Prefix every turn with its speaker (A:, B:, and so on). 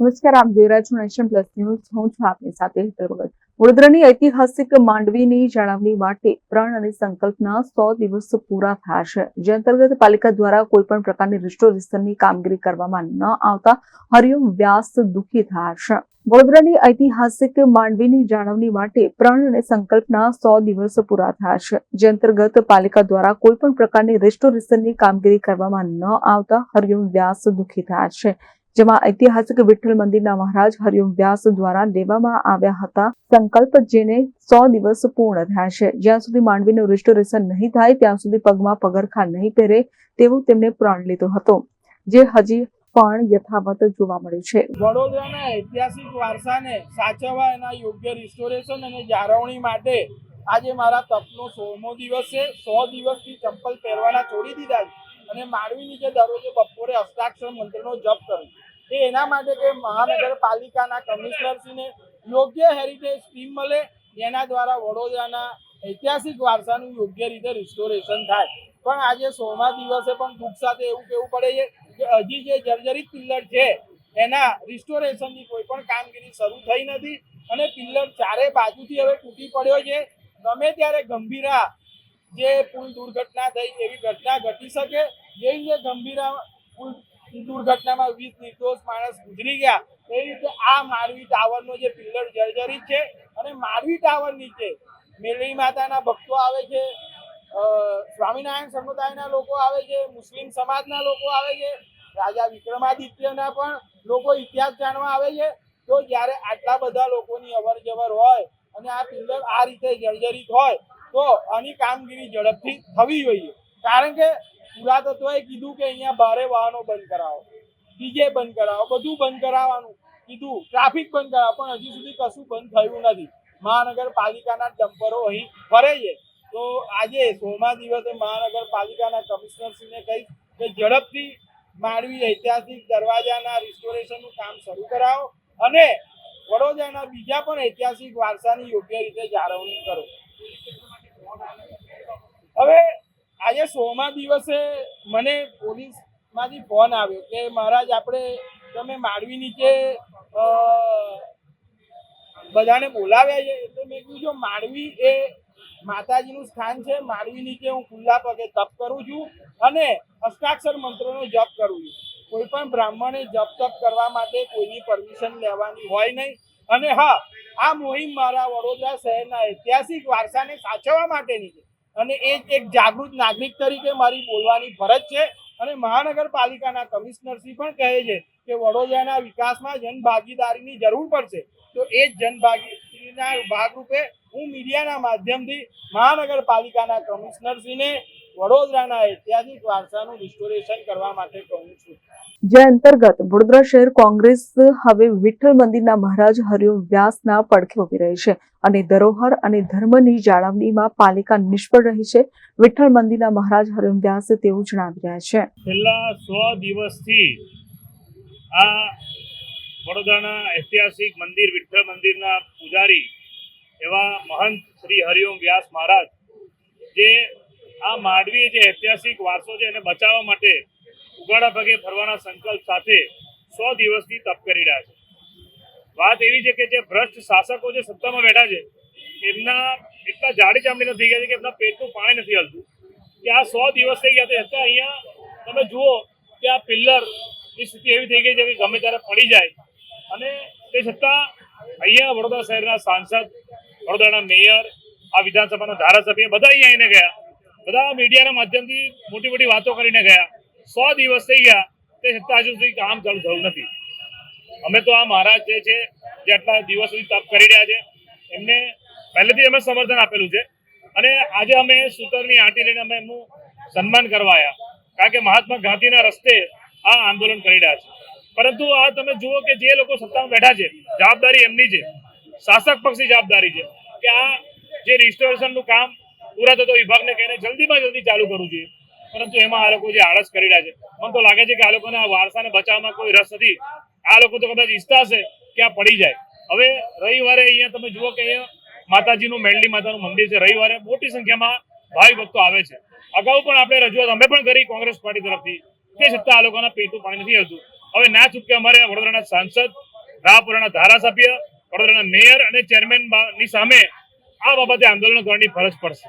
A: નમસ્કાર, આપ જોઈ રહ્યા છો નેશન પ્લસ ન્યૂઝ. હું છું આપની સાથે હેતલ વડોદરાની ઐતિહાસિક માંડવીની જાળવણી માટે પ્રણ અને સંકલ્પના સો દિવસ પૂરા થયા છે. જે અંતર્ગત પાલિકા દ્વારા કોઈ પણ પ્રકારની રિસ્ટોરેશનની કામગીરી કરવામાં ન આવતા હરિયમ વ્યાસ દુઃખી થયા છે. વડોદરાની ઐતિહાસિક માંડવીની જાળવણી માટે પ્રણ અને સંકલ્પના સો દિવસ પૂરા થયા છે. જે અંતર્ગત પાલિકા દ્વારા કોઈ પણ પ્રકારની રિસ્ટોરેશનની કામગીરી કરવામાં ન આવતા હરિઓમ વ્યાસ દુઃખી થયા છે. જેમાં ઐતિહાસિક વિઠ્ઠલ મંદિરના મહારાજ હરિઓમ વ્યાસ દ્વારા લેવામાં આવ્યા હતા. સંકલ્પ જેને સો દિવસ પૂર્ણ થયા છે. જ્યાં સુધી માંડવીનું રિસ્ટોરેશન નહીં થાય, ત્યાં સુધી પગમાં પગરખા નહીં પહેરે તેવું તેમણે પ્રણ લીધો હતો. જે હજી પણ યથાવત જોવા મળ્યું છે.
B: વડોદરાના ઐતિહાસિક વારસાને સાચવવા એના યોગ્ય રિસ્ટોરેશન અને જાળવણી માટે આજે મારા તપનો સોળમો દિવસ છે. સો દિવસથી ચંપલ પહેરવાના છોડી દીધા અને માળવી નીચે દરરોજે બપોરે અષ્ટાક્ષર મંત્રનો જપ કરું એ એના માટે કે મહાનગરપાલિકાના કમિશનરશ્રીને યોગ્ય હેરિટેજ સ્કીમ મળે જેના દ્વારા વડોદરાના ઐતિહાસિક વારસાનું યોગ્ય રીતે રિસ્ટોરેશન થાય. પણ આજે સોમા દિવસે પણ દુઃખ સાથે એવું કહેવું પડે છે કે હજી જે જર્જરિત પિલ્લર છે, એના રિસ્ટોરેશનની કોઈ પણ કામગીરી શરૂ થઈ નથી અને પિલ્લર ચારે બાજુથી હવે તૂટી પડ્યો છે. ગમે ત્યારે ગંભીરા જે પુલ દુર્ઘટના થઈ, એવી ઘટના ઘટી શકે જે રીતે ગંભીરા પુલ દુર્ઘટનામાં વીસ નિર્દોષ માણસ ગુજરી ગયા. એ રીતે આ માળવી ટાવરનો જે પિલ્લર જર્જરિત છે અને માળવી ટાવર નીચે મેલડી માતાના ભક્તો આવે છે સ્વામિનારાયણ સમુદાયના લોકો આવે છે, મુસ્લિમ સમાજના લોકો આવે છે, રાજા વિક્રમાદિત્યના પણ લોકો ઇતિહાસ જાણવા આવે છે. તો જ્યારે આટલા બધા લોકોની અવર જવર હોય અને આ પિલ્લર આ રીતે જર્જરિત હોય, તો આની કામગીરી ઝડપથી થવી જોઈએ. કારણ કે પુરાતત્વએ કીધું કે અહીંયા ભારે વાહનો બંધ કરાવો, ડીજે બંધ કરાવો, બધું બંધ કરાવવાનું. કીધું, ટ્રાફિક બંધ કરાવો, પણ હજી સુધી કશું બંધ થયું નથી. મહાનગરપાલિકાના ડમ્પરો અહીં ફરે છે તો આજે સોમા દિવસે મહાનગરપાલિકાના કમિશનરશ્રીને કહી કે ઝડપથી માંડવી ઐતિહાસિક દરવાજાના રિસ્ટોરેશનનું કામ શરૂ કરાવો અને વડોદરાના બીજા પણ ઐતિહાસિક વારસાની યોગ્ય રીતે જાળવણી કરો. હવે આજે સોમા દિવસે મને પોલીસમાંથી ફોન આવ્યો કે, મહારાજ, આપણે તમે માળવી નીચે બધાને બોલાવ્યા છે. એટલે મેં કીધું, જો માળવી એ માતાજીનું સ્થાન છે માળવી નીચે હું ખુલ્લા પગે તપ કરું છું અને અષ્ટાક્ષર મંત્રનો જપ કરું છું. કોઈ પણ બ્રાહ્મણે જપ તપ કરવા માટે કોઈની પરમિશન લેવાની હોય નહીં. અને હા, આ મોહિમ મારા વડોદરા શહેરના ઐતિહાસિક વારસાને સાચવવા માટેની છે. અને એ એક જાગૃત નાગરિક તરીકે મારી બોલવાની ફરજ છે. અને મહાનગરપાલિકાના કમિશનરશ્રી પણ કહે છે કે વડોદરાના વિકાસમાં જનભાગીદારીની જરૂર પડશે. તો એ જ જનભાગીદારીના ભાગરૂપે હું મીડિયાના માધ્યમથી મહાનગરપાલિકાના કમિશનરશ્રીને વડોદરાના ઐતિહાસિક વારસાનું રિસ્ટોરેશન કરવા માટે કહું છું.
A: જે અંતર્ગત વડોદરા શહેર કોંગ્રેસ હવે વિઠ્ઠલ મંદિરના મહારાજ હરિઓમ વ્યાસના પડખે ઊભી રહી છે અને ધરોહર અને ધર્મની જાળવણીમાં પાલિકા નિષ્ફળ રહી છે. વિઠ્ઠલ મંદિરના મહારાજ હરિઓ વ્યાસ તેવું જણાવી રહ્યા છે.
C: છેલ્લા સો દિવસથી આ વડોદરાના ઐતિહાસિક મંદિર, વિઠ્ઠલ મંદિરના પૂજારી એવા મહંત શ્રી હરિઓમ વ્યાસ મહારાજ, જે આ માંડવી જે ઐતિહાસિક વારસો છે એને બચાવવા માટે ઉગાડા પગે ફરવાના સંકલ્પ સાથે સો દિવસથી તપ કરી રહ્યા છે. વાત એવી છે કે જે ભ્રષ્ટ શાસકો જે સત્તામાં બેઠા છે, એમના એટલા જાડી ચામડી થઈ ગયા છે કે એમના પેટનું પાણી નથી હલતું. કે આ સો દિવસ થઈ ગયા છે. અત્યારે અહીંયા તમે જુઓ કે આ પિલ્લરની સ્થિતિ એવી થઈ ગઈ છે કે ગમે ત્યારે પડી જાય. અને તે છતાં અહીંયા વડોદરા શહેરના સાંસદ, વડોદરાના મેયર, આ વિધાનસભાના ધારાસભ્ય બધા અહીંયા આવીને ગયા. બધા મીડિયાના માધ્યમથી મોટી મોટી વાતો કરીને ગયા. સો દિવસ થઈ ગયા તે છતાં હજુ સુધી કામ ચાલુ થયું નથી. અમે તો આ મહારાજ જે છે, જે આટલા દિવસ સુધી તપ કરી રહ્યા છે, એમને પહેલેથી અમે સમર્થન આપેલું છે. અને આજે અમે સૂતરની આંટી લઈને અમે એમનું સન્માન કરવા આવ્યા કારણ કે મહાત્મા ગાંધીના રસ્તે આ આંદોલન કરી રહ્યા છે. પરંતુ આ તમે જુઓ કે જે લોકો સત્તામાં બેઠા છે, જવાબદારી એમની છે. શાસક પક્ષની જવાબદારી છે. કે આ જે રિસ્ટોરેશનનું કામ પૂરા થતો વિભાગને કહીને જલ્દીમાં જલ્દી ચાલુ કરવું જોઈએ. પરંતુ એમાં આ લોકો જે આળસ કરી રહ્યા છે. મને તો લાગે છે કે આ લોકોને આ વારસાને બચાવવામાં કોઈ રસ નથી. આ લોકો તો કદાચ ઈચ્છતા હશે કે આ પડી જાય. હવે રવિવારે અહીંયા તમે જુઓ કે માતાજીનું, મેલડી માતાનું મંદિર છે. રવિવારે મોટી સંખ્યામાં ભાવિ ભક્તો આવે છે. અગાઉ પણ આપણે રજૂઆત અમે પણ કરી કોંગ્રેસ પાર્ટી તરફથી. તે છતાં આ લોકોના પેટનું પાણી નથી હતું હવે ના ચૂકે અમારે વડોદરાના સાંસદ રાપુરાના ધારાસભ્ય, વડોદરાના મેયર અને ચેરમેનની સામે આ બાબતે આંદોલન કરવાની ફરજ પડશે.